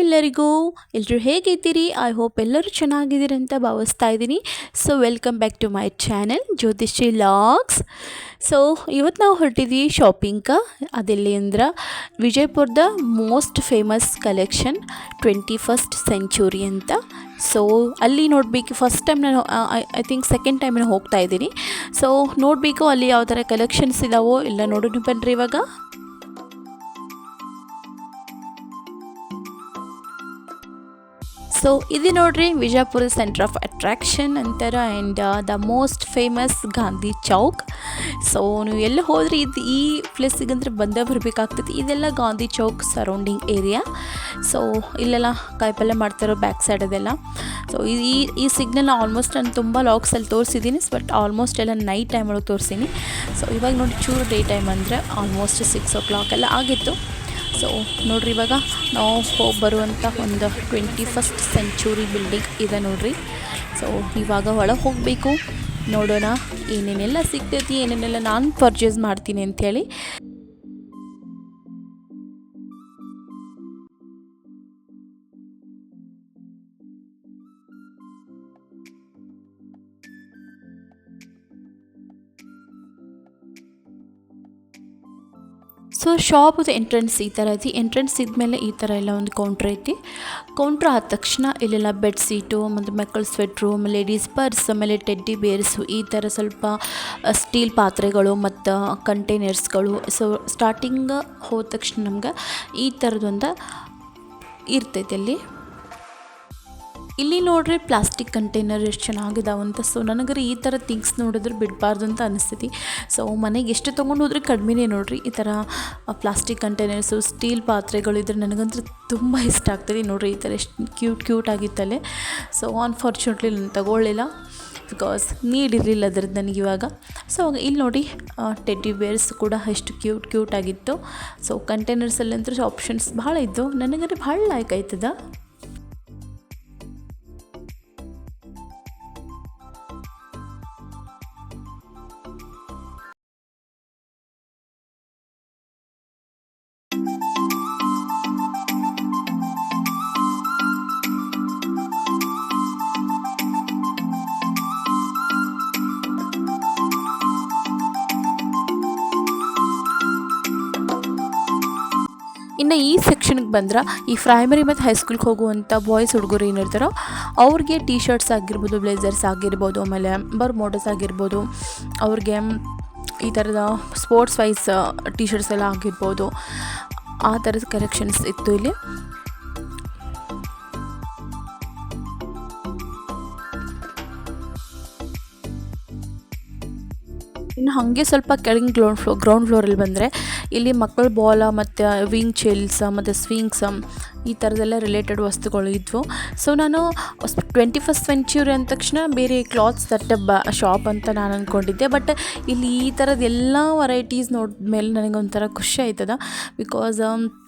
ಎಲ್ಲರಿಗೂ ಎಲ್ಲರೂ ಹೇಗಿದ್ದೀರಿ? ಐ ಹೋಪ್ ಎಲ್ಲರೂ ಚೆನ್ನಾಗಿದ್ದೀರಿ ಅಂತ ಭಾವಿಸ್ತಾ ಇದ್ದೀನಿ. So welcome back to my channel Jyothi's logs so ಇವತ್ತು ನಾವು ಹೊರಟಿದ್ವಿ ಶಾಪಿಂಗ್ಕ ಅದೆಲ್ಲಿ ಅಂದ್ರೆ ವಿಜಯಪುರದ most famous collection twenty first century ಅಂತ. ಸೊ ಅಲ್ಲಿ ನೋಡಬೇಕು ಫಸ್ಟ್ ಟೈಮ್ ನಾನು ಐ ಥಿಂಕ್ ಸೆಕೆಂಡ್ ಟೈಮ್ ನಾನು ಹೋಗ್ತಾ ಇದ್ದೀನಿ. ಸೊ ನೋಡಬೇಕು ಅಲ್ಲಿ ಯಾವ ಥರ ಕಲೆಕ್ಷನ್ಸ್ ಇದಾವೋ, ಎಲ್ಲ ನೋಡೋಣ ಬನ್ನಿರಿ ಇವಾಗ. ಸೊ ಇದು ನೋಡ್ರಿ ವಿಜಯಪುರ ಸೆಂಟರ್ ಆಫ್ ಅಟ್ರಾಕ್ಷನ್ ಅಂತಾರೆ and the most famous Gandhi Chowk so ನೀವು ಎಲ್ಲಿ ಹೋದ್ರೆ ಇದು ಈ ಪ್ಲೇಸಿಗಂದ್ರೆ ಬಂದೇ ಬರಬೇಕಾಗ್ತೈತಿ ಇದೆಲ್ಲ Gandhi Chowk surrounding area so ಇಲ್ಲೆಲ್ಲ ಕಾಯಿಪಲ್ಲೆ ಮಾಡ್ತಾರೋ ಬ್ಯಾಕ್ ಸೈಡ್ ಅದೆಲ್ಲ. ಸೊ ಈ ಈ ಸಿಗ್ನಲ್ ಆಲ್ಮೋಸ್ಟ್ ನಾನು ತುಂಬ ಲಾಕ್ಸಲ್ಲಿ ತೋರಿಸಿದ್ದೀನಿ. ಬಟ್ ಆಲ್ಮೋಸ್ಟ್ ಎಲ್ಲ ನೈಟ್ ಟೈಮ್ ಒಳಗೆ ತೋರಿಸ್ತೀನಿ ಸೊ ಇವಾಗ ನೋಡಿ ಚೂರು ಡೇ ಟೈಮ್ ಅಂದರೆ ಆಲ್ಮೋಸ್ಟ್ ಸಿಕ್ಸ್ ಓ ಕ್ಲಾಕ್ ಎಲ್ಲ ಆಗಿತ್ತು. ಸೊ ನೋಡ್ರಿ ಇವಾಗ ನಾವು ಹೋಗಿ ಬರುವಂಥ ಒಂದು ಟ್ವೆಂಟಿ ಫಸ್ಟ್ ಸೆಂಚುರಿ ಬಿಲ್ಡಿಂಗ್ ಇದೆ ನೋಡ್ರಿ. ಸೊ ಇವಾಗ ಒಳಗೆ ಹೋಗಬೇಕು. ನೋಡೋಣ ಏನೇನೆಲ್ಲ ಸಿಗ್ತೈತಿ, ಏನೇನೆಲ್ಲ ನಾನು ಪರ್ಚೇಸ್ ಮಾಡ್ತೀನಿ ಅಂಥೇಳಿ ಸೊ ಶಾಪದ ಎಂಟ್ರೆನ್ಸ್ ಈ ಥರ ಐತಿ. ಎಂಟ್ರೆನ್ಸ್ ಇದ್ಮೇಲೆ ಈ ಥರ ಎಲ್ಲ ಒಂದು ಕೌಂಟ್ರ್ ಐತಿ. ಕೌಂಟ್ರ್ ಆದ ತಕ್ಷಣ ಇಲ್ಲೆಲ್ಲ ಬೆಡ್ ಸೀಟು ಮತ್ತು ಮಕ್ಕಳ ಸ್ವೆಟ್ರು ಆಮೇಲೆ ಲೇಡೀಸ್ ಪರ್ಸ್ ಆಮೇಲೆ ಟೆಡ್ಡಿ ಬೇರ್ಸು ಈ ಥರ ಸ್ವಲ್ಪ ಸ್ಟೀಲ್ ಪಾತ್ರೆಗಳು ಮತ್ತು ಕಂಟೈನರ್ಸ್ಗಳು ಸೊ ಸ್ಟಾರ್ಟಿಂಗ್ ಹೋದ ತಕ್ಷಣ ನಮ್ಗೆ ಈ ಥರದೊಂದು ಇರ್ತೈತೆ ಅಲ್ಲಿ. ಇಲ್ಲಿ ನೋಡ್ರಿ ಪ್ಲಾಸ್ಟಿಕ್ ಕಂಟೈನರ್ ಎಷ್ಟು ಚೆನ್ನಾಗಿದಾವೆ ಅಂತ. ಸೊ ನನಗರ ಈ ಥರ ಥಿಂಗ್ಸ್ ನೋಡಿದ್ರೆ ಬಿಡಬಾರ್ದು ಅಂತ ಅನಿಸ್ತೈತಿ ಸೊ ಮನೆಗೆ ಎಷ್ಟು ತೊಗೊಂಡು ಹೋದ್ರೆ ಕಡಿಮೆನೇ ನೋಡ್ರಿ. ಈ ಥರ ಪ್ಲಾಸ್ಟಿಕ್ ಕಂಟೈನರ್ಸು, ಸ್ಟೀಲ್ ಪಾತ್ರೆಗಳು ಇದ್ರೆ ನನಗಂತೂ ತುಂಬ ಇಷ್ಟ ಆಗ್ತದೆ. ನೋಡ್ರಿ ಈ ಥರ ಎಷ್ಟು ಕ್ಯೂಟ್ ಕ್ಯೂಟ್ ಆಗಿತ್ತಲ್ಲೇ. ಸೊ ಅನ್ಫಾರ್ಚುನೇಟ್ಲಿ ನಾನು ತಗೊಳ್ಳಿಲ್ಲ. ಬಿಕಾಸ್ ನೀಡ್ ಇರಲಿಲ್ಲ ಅದ್ರದ್ದು ನನಗೆ ಇವಾಗ. ಸೊ ಇಲ್ಲಿ ನೋಡಿ ಟೆಡ್ಡಿ ಬೇರ್ಸ್ ಕೂಡ ಎಷ್ಟು ಕ್ಯೂಟ್ ಕ್ಯೂಟ್ ಆಗಿತ್ತು. ಸೊ ಕಂಟೈನರ್ಸಲ್ಲಂತೂ ಆಪ್ಷನ್ಸ್ ಭಾಳ ಇದ್ದು ನನಗಂದ್ರೆ ಭಾಳ ಲೈಕ್ ಆಯ್ತದ. ಇನ್ನು ಈ ಸೆಕ್ಷನ್ಗೆ ಬಂದ್ರೆ ಈ ಪ್ರೈಮರಿ ಮತ್ತು ಹೈಸ್ಕೂಲ್ಗೆ ಹೋಗುವಂಥ ಬಾಯ್ಸ್ ಹುಡುಗರು ಏನಿರ್ತಾರೋ ಅವ್ರಿಗೆ ಟೀ ಶರ್ಟ್ಸ್ ಆಗಿರ್ಬೋದು ಬ್ಲೇಸರ್ಸ್ ಆಗಿರ್ಬೋದು, ಆಮೇಲೆ ಬರ್ಮೋಟಸ್ ಆಗಿರ್ಬೋದು, ಅವ್ರಿಗೆ ಈ ಥರದ ಸ್ಪೋರ್ಟ್ಸ್ ವೈಸ್ ಟೀ ಶರ್ಟ್ಸ್ ಎಲ್ಲ ಆಗಿರ್ಬೋದು. ಆ ಥರದ ಕಲೆಕ್ಷನ್ಸ್ ಇತ್ತು ಇಲ್ಲಿ. ಇನ್ನು ಹಾಗೆ ಸ್ವಲ್ಪ ಕೆಳಗಿನ ಗ್ರೌಂಡ್ ಫ್ಲೋ ಗ್ರೌಂಡ್ ಫ್ಲೋರಲ್ಲಿ ಬಂದರೆ ಇಲ್ಲಿ ಮಕ್ಕಳ ಬಾಲ ಮತ್ತು ವಿಂಗ್ ಚೇಲ್ಸ ಮತ್ತು ಸ್ವಿಂಗ್ಸ್ ಈ ಥರದ್ದೆಲ್ಲ ರಿಲೇಟೆಡ್ ವಸ್ತುಗಳು ಇದ್ವು. ಸೊ ನಾನು ಟ್ವೆಂಟಿ ಫಸ್ಟ್ ಸೆಂಚುರಿ ಅಂದ ತಕ್ಷಣ ಬೇರೆ ಕ್ಲಾತ್ಸ್ ತಟ್ಟ ಬ ಶಾಪ್ ಅಂತ ನಾನು ಅಂದ್ಕೊಂಡಿದ್ದೆ ಬಟ್ ಇಲ್ಲಿ ಈ ಥರದ ಎಲ್ಲ ವೆರೈಟೀಸ್ ನೋಡಿದ್ಮೇಲೆ ನನಗೆ ಒಂಥರ ಖುಷಿ ಆಯ್ತದ. ಬಿಕಾಸ್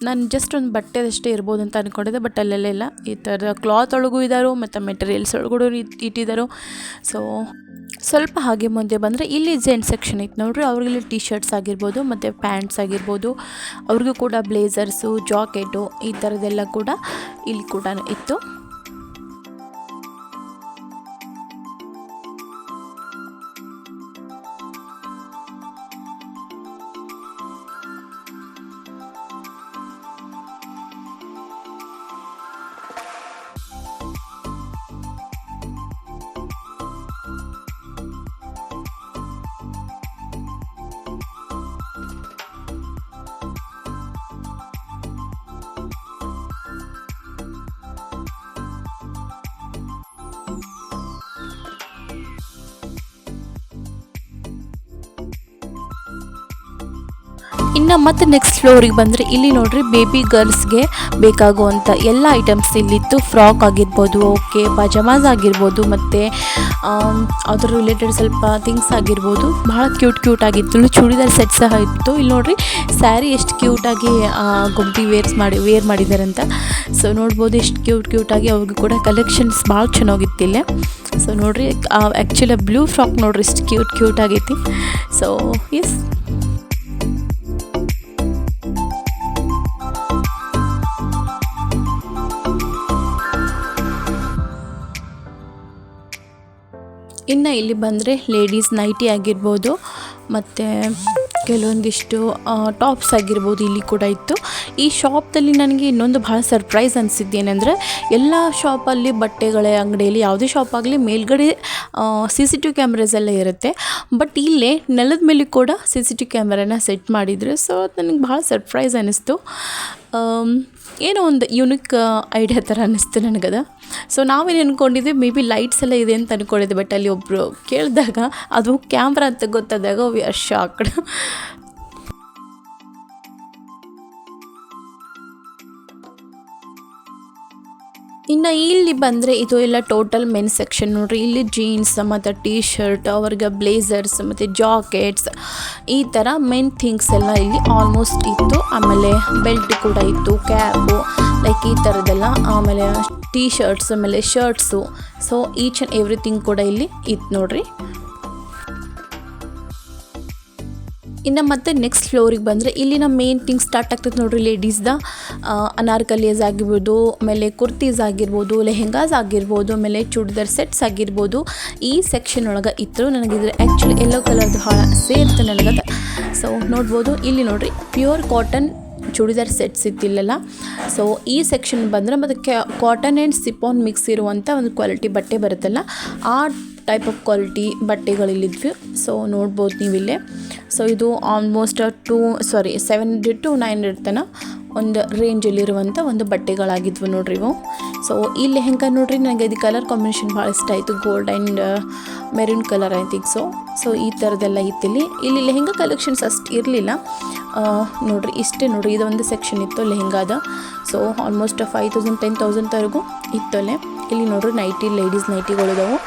ನಾನು ಜಸ್ಟ್ ಒಂದು ಬಟ್ಟೆದಷ್ಟೇ ಇರ್ಬೋದು ಅಂತ ಅಂದ್ಕೊಂಡಿದ್ದೆ ಬಟ್ ಅಲ್ಲೆಲ್ಲ ಈ ಥರದ ಕ್ಲಾತ್ ಒಳಗೂ ಇದ್ದಾರೋ ಮತ್ತು ಮೆಟೀರಿಯಲ್ಸ್ ಒಳಗೂ ಇಟ್ಟಿದ್ದಾರೋ ಸೊ ಸ್ವಲ್ಪ ಹಾಗೆ ಮುಂದೆ ಬಂದರೆ ಇಲ್ಲಿ ಜೆಂಟ್ ಸೆಕ್ಷನ್ ಇತ್ತು ನೋಡ್ರಿ ಅವ್ರಿಗೆ ಟಿ ಶರ್ಟ್ಸ್ ಆಗಿರ್ಬೋದು, ಮತ್ತು ಪ್ಯಾಂಟ್ಸ್ ಆಗಿರ್ಬೋದು, ಅವ್ರಿಗೂ ಕೂಡ ಬ್ಲೇಸರ್ಸು, ಜಾಕೆಟು ಈ ಥರದ್ದೆಲ್ಲ ಕೂಡ ಇಲ್ಲಿ ಕೂಡ ಇತ್ತು. ಇನ್ನು ಮತ್ತೆ ನೆಕ್ಸ್ಟ್ ಫ್ಲೋರಿಗೆ ಬಂದರೆ ಇಲ್ಲಿ ನೋಡ್ರಿ ಬೇಬಿ ಗರ್ಲ್ಸ್ಗೆ ಬೇಕಾಗುವಂಥ ಎಲ್ಲ ಐಟಮ್ಸ್ ಇಲ್ಲಿತ್ತು. ಫ್ರಾಕ್ ಆಗಿರ್ಬೋದು ಓಕೆ ಪಜಮಾಸ್ ಆಗಿರ್ಬೋದು ಮತ್ತು ಅದ್ರ ರಿಲೇಟೆಡ್ ಸ್ವಲ್ಪ ಥಿಂಗ್ಸ್ ಆಗಿರ್ಬೋದು. ಭಾಳ ಕ್ಯೂಟ್ ಕ್ಯೂಟ್ ಆಗಿತ್ತು ಚೂಡಿದಾರ್ ಸೆಟ್ ಸಹ ಇತ್ತು. ಇಲ್ಲಿ ನೋಡ್ರಿ ಸ್ಯಾರಿ ಎಷ್ಟು ಕ್ಯೂಟಾಗಿ ಗುಂಪಿ ವೇರ್ಸ್ ಮಾಡಿ ವೇರ್ ಮಾಡಿದ್ದಾರೆ ಅಂತ. ಸೊ ನೋಡ್ಬೋದು ಎಷ್ಟು ಕ್ಯೂಟ್ ಕ್ಯೂಟಾಗಿ ಅವ್ರಿಗೂ ಕೂಡ ಕಲೆಕ್ಷನ್ಸ್ ಭಾಳ ಚೆನ್ನಾಗಿತ್ತು ಇಲ್ಲೇ. ಸೊ ನೋಡ್ರಿ ಆ್ಯಕ್ಚುಲಿ ಬ್ಲೂ ಫ್ರಾಕ್ ನೋಡ್ರಿ ಎಷ್ಟು ಕ್ಯೂಟ್ ಕ್ಯೂಟ್ ಆಗೈತಿ. ಸೊ ಎಸ್ ಇನ್ನು ಇಲ್ಲಿ ಬಂದರೆ ಲೇಡೀಸ್ ನೈಟಿ ಆಗಿರ್ಬೋದು, ಮತ್ತು ಕೆಲವೊಂದಿಷ್ಟು ಟಾಪ್ಸ್ ಆಗಿರ್ಬೋದು ಇಲ್ಲಿ ಕೂಡ ಇತ್ತು. ಈ ಶಾಪ್ದಲ್ಲಿ ನನಗೆ ಇನ್ನೊಂದು ಭಾಳ ಸರ್ಪ್ರೈಸ್ ಅನಿಸಿದ್ದೇನೆಂದರೆ, ಎಲ್ಲ ಶಾಪಲ್ಲಿ ಬಟ್ಟೆಗಳ, ಅಂಗಡಿಯಲ್ಲಿ ಯಾವುದೇ ಶಾಪ್ ಆಗಲಿ ಮೇಲ್ಗಡೆ ಸಿ ಸಿ ಟಿ ಕ್ಯಾಮ್ರಾಸ್ ಎಲ್ಲ ಇರುತ್ತೆ. ಬಟ್ ಇಲ್ಲೇ ನೆಲದ ಮೇಲೆ ಕೂಡ ಸಿ ಸಿ ಟಿ ಕ್ಯಾಮ್ರಾನ ಸೆಟ್ ಮಾಡಿದರು. ಸೊ ಅದು ನನಗೆ ಭಾಳ ಸರ್ಪ್ರೈಸ್ ಅನ್ನಿಸ್ತು ಏನೋ ಒಂದು ಯುನಿಕ್ ಐಡಿಯಾ ಥರ ಅನ್ನಿಸ್ತು ನನಗದ. ಸೊ ನಾವೇನು ಅಂದ್ಕೊಂಡಿದ್ವಿ ಮೇ ಬಿ ಲೈಟ್ಸ್ ಎಲ್ಲ ಇದೆ ಅಂತ ಅಂದ್ಕೊಂಡಿದ್ದೆ ಬಟ್ ಅಲ್ಲಿ ಒಬ್ಬರು ಕೇಳಿದಾಗ, ಅದು ಕ್ಯಾಮ್ರಾ ಅಂತ ಗೊತ್ತಾದಾಗ ವಿ ಆರ್ ಶಾಕ್ಡ್ ಇನ್ನು ಇಲ್ಲಿ ಬಂದರೆ ಇದು ಎಲ್ಲ ಟೋಟಲ್ ಮೆನ್ ಸೆಕ್ಷನ್ ನೋಡ್ರಿ. ಇಲ್ಲಿ ಜೀನ್ಸ್ ಮತ್ತು ಟೀ ಶರ್ಟ್ ಅವ್ರಿಗೆ ಬ್ಲೇಸರ್ಸ್ ಮತ್ತು ಜಾಕೆಟ್ಸ್ ಈ ಥರ ಮೆನ್ ಥಿಂಗ್ಸ್ ಎಲ್ಲ ಇಲ್ಲಿ ಆಲ್ಮೋಸ್ಟ್ ಇತ್ತು. ಆಮೇಲೆ ಬೆಲ್ಟ್ ಕೂಡ ಇತ್ತು ಕ್ಯಾಬು ಲೈಕ್ ಈ ಥರದ್ದೆಲ್ಲ ಆಮೇಲೆ ಟೀ ಶರ್ಟ್ಸ್ ಆಮೇಲೆ shirts so each and everything ಕೂಡ ಇಲ್ಲಿ ಇತ್ತು ನೋಡ್ರಿ. ಇನ್ನು ಮತ್ತೆ ನೆಕ್ಸ್ಟ್ ಫ್ಲೋರಿಗೆ ಬಂದರೆ ನಮ್ಮ ಮೇನ್ ಥಿಂಗ್ ಸ್ಟಾರ್ಟ್ ಆಗ್ತೈತೆ ನೋಡಿರಿ ಲೇಡೀಸ್ದ ಅನಾರ್ಕಲಿಯಸ್ ಆಗಿರ್ಬೋದು, ಆಮೇಲೆ ಕುರ್ತೀಸ್ ಆಗಿರ್ಬೋದು, ಲೆಹೆಂಗಾಸ್ ಆಗಿರ್ಬೋದು, ಆಮೇಲೆ ಚೂಡಿದಾರ್ ಸೆಟ್ಸ್ ಆಗಿರ್ಬೋದು. ಈ ಸೆಕ್ಷನ್ ಒಳಗೆ ಇತ್ತು ನನಗಿದ್ರೆ ಆ್ಯಕ್ಚುಲಿ ಎಲ್ಲೋ ಕಲರ್ದು ಭಾಳ ಸೇರ್ತು ನನಗದ. ಸೊ ನೋಡ್ಬೋದು. ಇಲ್ಲಿ ನೋಡಿರಿ ಪ್ಯೂರ್ ಕಾಟನ್ ಚೂಡಿದಾರ್ ಸೆಟ್ಸ್ ಇತ್ತಿಲ್ಲೆಲ್ಲ. ಸೊ ಈ ಸೆಕ್ಷನ್ ಬಂದರೆ ಮತ್ತು ಕಾಟನ್ ಆ್ಯಂಡ್ ಸಿಪಾನ್ ಮಿಕ್ಸ್ ಇರುವಂಥ ಒಂದು ಕ್ವಾಲಿಟಿ ಬಟ್ಟೆ ಬರುತ್ತಲ್ಲ. ಆ ಟೈಪ್ ಆಫ್ ಕ್ವಾಲಿಟಿ ಬಟ್ಟೆಗಳಿಲ್ಲಿದ್ವಿ. ಸೊ ನೋಡ್ಬೋದು ನೀವಿಲ್ಲೇ. ಸೊ ಇದು almost two sari seven hundred to nine hundred ತನಕ ಒಂದು ರೇಂಜಲ್ಲಿರುವಂಥ ಒಂದು ಬಟ್ಟೆಗಳಾಗಿದ್ವು ನೋಡ್ರಿ ಇವು. ಸೊ ಈ ಹೆಂಗೆ ನೋಡ್ರಿ, ನನಗೆ ಇದು ಕಲರ್ ಕಾಂಬಿನೇಷನ್ ಭಾಳ ಇಷ್ಟ ಆಯಿತು. ಗೋಲ್ಡ್ ಆ್ಯಂಡ್ ಮೆರೂನ್ ಕಲರ್ ಆಯ್ತು ಈಗ ಸೊ ಸೊ ಈ ಥರದ್ದೆಲ್ಲ ಇತ್ತಿಲ್ಲಿ. ಇಲ್ಲಿ ಲೆಹೆಂಗಾ ಕಲೆಕ್ಷನ್ಸ್ ಅಷ್ಟು ಇರಲಿಲ್ಲ. ನೋಡ್ರಿ, ಇಷ್ಟೇ ನೋಡ್ರಿ. ಒಂದು ಸೆಕ್ಷನ್ ಇತ್ತು ಲೆಹೆಂಗಾದ so almost five thousand ten ತೌಸಂಡ್ವರೆಗೂ ಇತ್ತಲ್ಲೇ. ಇಲ್ಲಿ ನೋಡ್ರಿ ನೈಟಿ ಲೇಡೀಸ್ ನೈಟಿಗಳಿದಾವೆ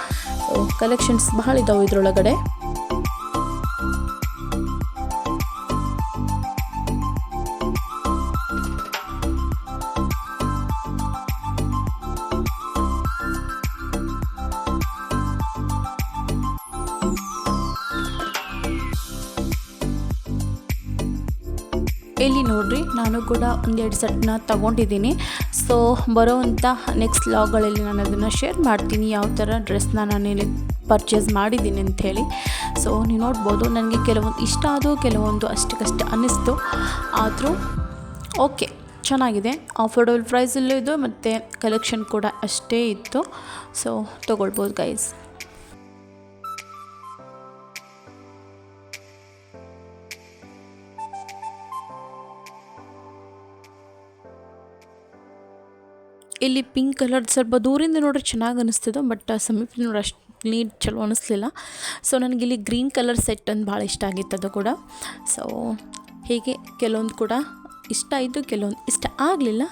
ಕಲೆಕ್ಷನ್ಸ್ ಬಹಳ ಇದಾವೆ ಇದ್ರೊಳಗಡೆ. ನೋಡ್ರಿ, ನಾನು ಕೂಡ ಒಂದೆರಡು ಸೆಟ್ನ ತಗೊಂಡಿದ್ದೀನಿ. ಸೊ ಬರೋವಂಥ ನೆಕ್ಸ್ಟ್ ಲಾಗ್ಗಳಲ್ಲಿ ನಾನು ಅದನ್ನು ಶೇರ್ ಮಾಡ್ತೀನಿ, ಯಾವ ಥರ ಡ್ರೆಸ್ನ ನಾನು ಇಲ್ಲಿ ಪರ್ಚೇಸ್ ಮಾಡಿದ್ದೀನಿ ಅಂಥೇಳಿ ಸೊ ನೀವು ನೋಡ್ಬೋದು, ನನಗೆ ಕೆಲವೊಂದು ಇಷ್ಟ ಆದವು ಕೆಲವೊಂದು ಅಷ್ಟಕ್ಕಷ್ಟು ಅನ್ನಿಸ್ತು. ಆದರೂ ಓಕೆ ಚೆನ್ನಾಗಿದೆ. ಅಫೋರ್ಡಬಲ್ ಪ್ರೈಸಲ್ಲೂ ಇದು, ಮತ್ತು ಕಲೆಕ್ಷನ್ ಕೂಡ ಅಷ್ಟೇ ಇತ್ತು. ಸೊ ತೊಗೊಳ್ಬೋದು ಗೈಸ್ ಇಲ್ಲಿ ಪಿಂಕ್ ಕಲರ್ ಸ್ವಲ್ಪ ದೂರಿಂದ ನೋಡ್ರಿ ಚೆನ್ನಾಗಿ ಅನಿಸ್ತದೆ ಬಟ್ ಸಮೀಪ ನೋಡಿ ಅಷ್ಟು ನೀಟ್ ಚಲೋ ಅನಿಸ್ಲಿಲ್ಲ. ಸೊ ನನಗಿಲ್ಲಿ ಗ್ರೀನ್ ಕಲರ್ ಸೆಟ್ ಅಂತ ಭಾಳ ಇಷ್ಟ ಆಗಿತ್ತು ಅದು ಕೂಡ. ಸೊ ಹೀಗೆ ಕೆಲವೊಂದು ಕೂಡ ಇಷ್ಟ ಆಯಿತು, ಕೆಲವೊಂದು ಇಷ್ಟ ಆಗಲಿಲ್ಲ.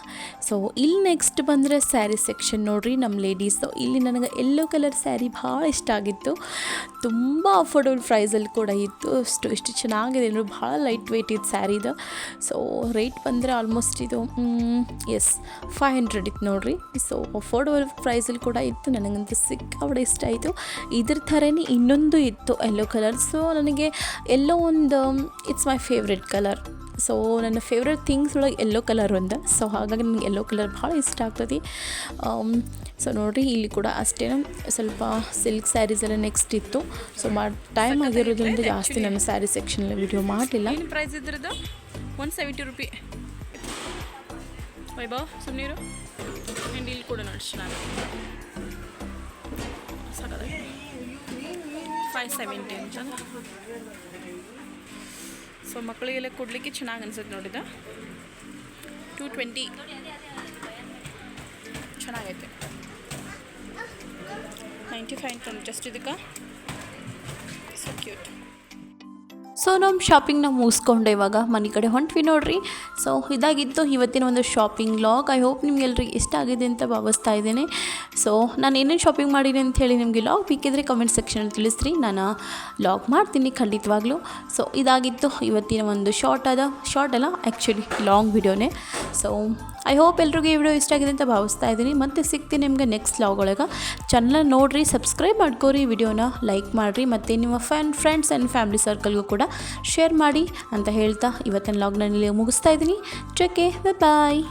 ಸೊ ಇಲ್ಲಿ ನೆಕ್ಸ್ಟ್ ಬಂದರೆ ಸ್ಯಾರಿ ಸೆಕ್ಷನ್ ನೋಡ್ರಿ ನಮ್ಮ ಲೇಡೀಸು ಇಲ್ಲಿ ನನಗೆ ಎಲ್ಲೋ ಕಲರ್ ಸ್ಯಾರಿ ಭಾಳ ಇಷ್ಟ ಆಗಿತ್ತು. ತುಂಬ ಅಫೋರ್ಡಬಲ್ ಪ್ರೈಸಲ್ಲಿ ಕೂಡ ಇತ್ತು. ಅಷ್ಟು, ಇಷ್ಟು ಚೆನ್ನಾಗಿದೆ ಅಂದರೆ ಭಾಳ ಲೈಟ್ ವೆಯ್ಟ್ ಇತ್ತು ಸ್ಯಾರಿದು ಸೊ ರೇಟ್ ಬಂದರೆ ಆಲ್ಮೋಸ್ಟ್ ಇದು ಎಸ್ ಫೈವ್ ಹಂಡ್ರೆಡ್ ಇತ್ತು ನೋಡ್ರಿ. ಸೊ ಅಫೋರ್ಡಬಲ್ ಪ್ರೈಸಲ್ಲಿ ಕೂಡ ಇತ್ತು. ನನಗಂತೂ ಸಿಕ್ಕಾಪಡೆ ಇಷ್ಟ ಆಯಿತು. ಇದ್ರ ಥರನೇ ಇನ್ನೊಂದು ಇತ್ತು ಎಲ್ಲೋ ಕಲರ್ ಸೊ ನನಗೆ ಎಲ್ಲೋ ಒಂದು it's my favourite colour so ನನ್ನ ಫೇವ್ರೆಟ್ ಥಿಂಗ್ಸ್ ಒಳಗೆ ಎಲ್ಲೋ ಕಲರ್ ಒಂದು. ಸೊ ಹಾಗಾಗಿ ನನಗೆ ಎಲ್ಲೋ ಕಲರ್ ಭಾಳ ಇಷ್ಟ ಆಗ್ತದೆ. ಸೊ ನೋಡಿರಿ ಇಲ್ಲಿ ಕೂಡ ಅಷ್ಟೇ. ಸ್ವಲ್ಪ ಸಿಲ್ಕ್ ಸ್ಯಾರೀಸ್ ಎಲ್ಲ ನೆಕ್ಸ್ಟ್ ಇತ್ತು. ಸೊ ಮಾ ಟೈಮ್ ಆಗಿರೋದ್ರಿಂದ ಜಾಸ್ತಿ ನನ್ನ ಸ್ಯಾರಿ ಸೆಕ್ಷನಲ್ಲಿ ವಿಡಿಯೋ ಮಾಡಲಿಲ್ಲ. ಪ್ರೈಸ್ ಇದ್ರದ್ದು? ಒನ್ ಸೆವೆಂಟಿ ರುಪಿ ವೈಭವ್ ಸುಮ್ಮನೀರು ಆ್ಯಂಡ್ ಇಲ್ಲಿ ಕೂಡ ನೋಡಿ ಫೈವ್ ಸೆವೆಂಟಿ ಅಂತ ಸೊ ಮಕ್ಕಳಿಗೆಲ್ಲ ಕೊಡಲಿಕ್ಕೆ ಚೆನ್ನಾಗಿ ಅನ್ಸುತ್ತೆ ನೋಡಿದ? ಟೂ ಟ್ವೆಂಟಿ ಚೆನ್ನಾಗೈತೆ. ನೈಂಟಿ ಫೈವ್ ಅಂತ ಜಸ್ಟ್ ಇದಕ್ಕೆ? ಸೊ ಕ್ಯೂಟ್ ಸೊ ನಮ್ಮ ಶಾಪಿಂಗ್ನ ಮುಗಿಸ್ಕೊಂಡೆ ಇವಾಗ ಮನೆ ಕಡೆ ಹೊಂಟ್ವಿ ನೋಡ್ರಿ. ಸೊ ಇದಾಗಿತ್ತು ಇವತ್ತಿನ ಒಂದು ಶಾಪಿಂಗ್ ಲಾಗ್ ಐ ಹೋಪ್ ನಿಮ್ಗೆಲ್ರಿಗೆ ಇಷ್ಟ ಆಗಿದೆ ಅಂತ ಭಾವಿಸ್ತಾ ಇದ್ದೇನೆ. ಸೊ ನಾನು ಏನೇನು ಶಾಪಿಂಗ್ ಮಾಡೀನಿ ಅಂತ ಹೇಳಿ ನಿಮಗೆ ಲಾಗ್ ಬೇಕಿದ್ರೆ ಕಮೆಂಟ್ ಸೆಕ್ಷನಲ್ಲಿ ತಿಳಿಸ್ರಿ. ನಾನು ಲಾಗ್ ಮಾಡ್ತೀನಿ ಖಂಡಿತವಾಗ್ಲೂ. ಸೊ ಇದಾಗಿತ್ತು ಇವತ್ತಿನ ಒಂದು ಶಾರ್ಟ್ ಅದ ಶಾರ್ಟ್ ಅಲ್ಲ ಆ್ಯಕ್ಚುಲಿ ಲಾಂಗ್ ವಿಡಿಯೋನೇ ಸೊ ಐ ಹೋಪ್ ಎಲ್ರಿಗೂ ಈ ವಿಡಿಯೋ ಇಷ್ಟ ಆಗಿದೆ ಅಂತ ಭಾವಿಸ್ತಾ ಇದ್ದೀನಿ. ಮತ್ತೆ ಸಿಗ್ತೀನಿ ನಿಮಗೆ ನೆಕ್ಸ್ಟ್ ಲಾಗ್ ಒಳಗೆ. ಚಾನಲ್ ನೋಡಿರಿ ಸಬ್ಸ್ಕ್ರೈಬ್ ಮಾಡ್ಕೋರಿ, ವಿಡಿಯೋನ ಲೈಕ್ ಮಾಡಿರಿ, ಮತ್ತು ನಿಮ್ಮ ಫ್ಯಾನ್ ಫ್ರೆಂಡ್ಸ್ ಆ್ಯಂಡ್ ಫ್ಯಾಮಿಲಿ ಸರ್ಕಲ್ಗೂ ಕೂಡ ಶೇರ್ ಮಾಡಿ ಅಂತ ಹೇಳ್ತಾ ಇವತ್ತಿನ ಲಾಗ್ನಲ್ಲಿ ಮುಗಿಸ್ತಾ ಇದ್ದೀನಿ. ಟೇಕ್ ಬಾಯ್